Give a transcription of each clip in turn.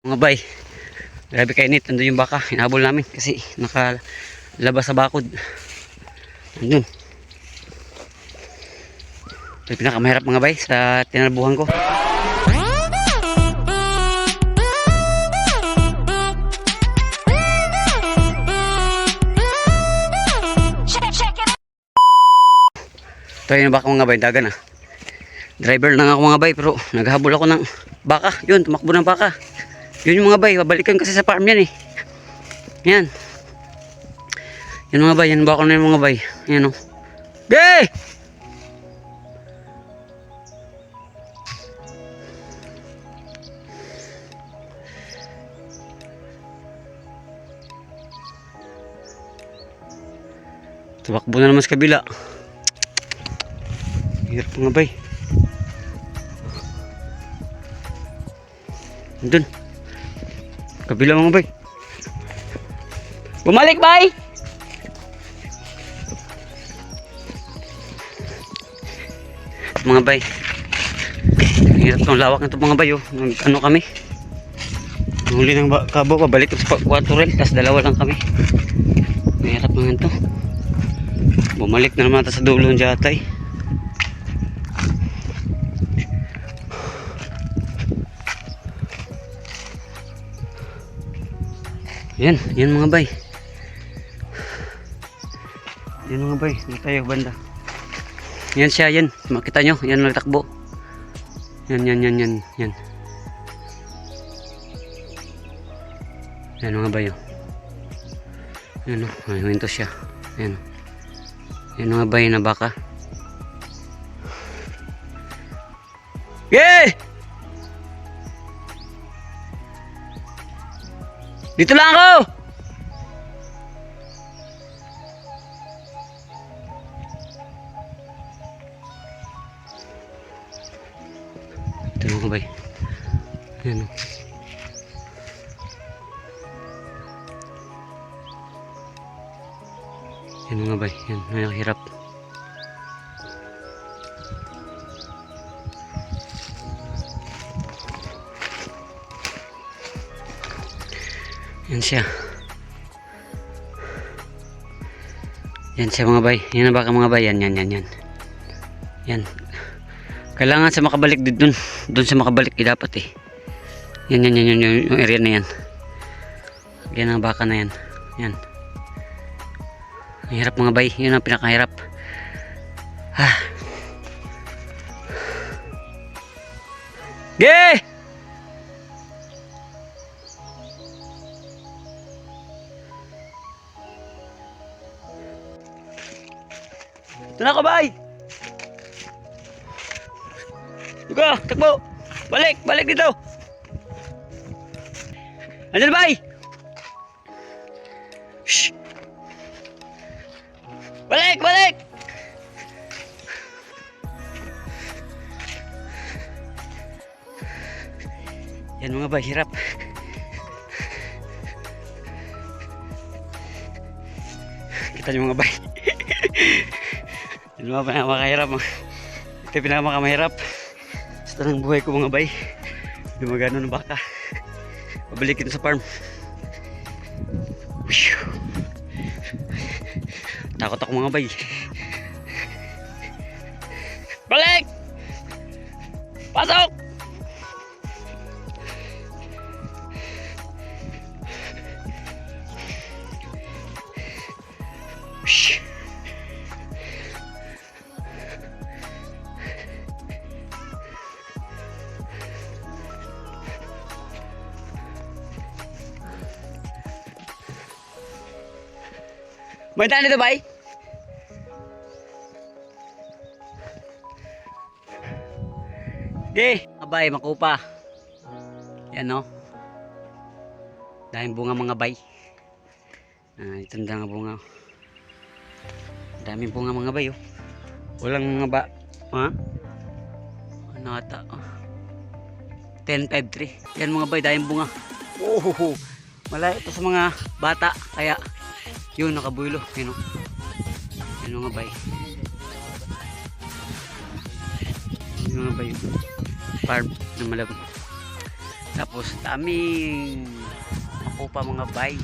Mga bay, grabe kainit. Ando yung baka. Hinabol namin kasi nakalabas sa bakod. Andun. Ito yung pinakamahirap mga bay sa tinarbuhan ko. Ito yung baka mga bay, dagan ah. Driver lang ako mga bay pero naghahabol ako ng baka. Yun, tumakbo ng baka. Yun mga bay, babalikan kasi sa farm yan eh. Yan. Yan mga bay, yan baka na yung mga bay. Yan o. Gay! Tumakbo na naman sa kabila. Hirap mga bay. Doon. Kabila mga bay. Bumalik bay! Mga bay. Hirap ng lawak nito mga bay oh. Nag- Ano kami? Huli ng kabo, pabalik sa 4 rin, tapos dalawa lang kami. Mahirap naman to. Bumalik na naman tayo sa dulo ng jatay. Yan, yan mga bay. Yan mga bay, dito tayo banda. Yan siya, yan. Makita nyo, yan nagtakbo. Yan, yan, yan, yan, yan. Yan mga bay, oh. Yan, oh. Ay, huminto siya. Yan, oh. Yan mga bay na baka. Yay! Dito lang ako! Ito mga kabay. Yan o. Yan mga bay. Yan, nakahirap. Yan siya. Yan siya mga bay. Yan na baka mga bay. Yan, yan, yan, yan. Yan. Kailangan sa makabalik din dun. Dun sa makabalik eh, dapat eh. Yan, yan, yan, yan, yung, yung area na yan. Yan ang baka na yan. Yan. Ang hirap mga bay. Yun ang pinakahirap. Ah. Gay! Ito na ka, bay! Ika, takbo! Balik! Balik dito! Andyan, bay! Shh! Balik! Balik! Yan mga bay, hirap. Kita niyo mga bay. Yan mga pinakamahirap. Ito yung pinakamakahirap. Sa tanang buhay ko mga bay. Lumagano ng baka. Pabalik ito sa farm. Takot ako mga bay. Balik! Pasok! May daan dito, bay? Di, abay, makupa. Yan, no? Daming bunga mga bay. Ah, ito na nga bunga. Daming bunga mga bay, oh. Walang mga ba... Ha? Ano ata? Oh. 10-5-3. Yan mga bay, daming bunga. Oh, malaya ito sa mga bata. Kaya, yun, nakabulo. Yun, oh. Yan mga bay. Yun mga bay. Farm na malabog. Tapos daming makupa mga bay.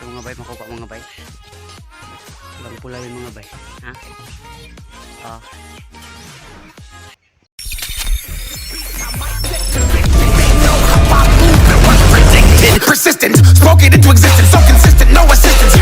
So, mga bay, makupa mga bay. Ibang pula yung mga bay. Ha? Ah. Persistent, spoke into existence, so consistent, no assistance.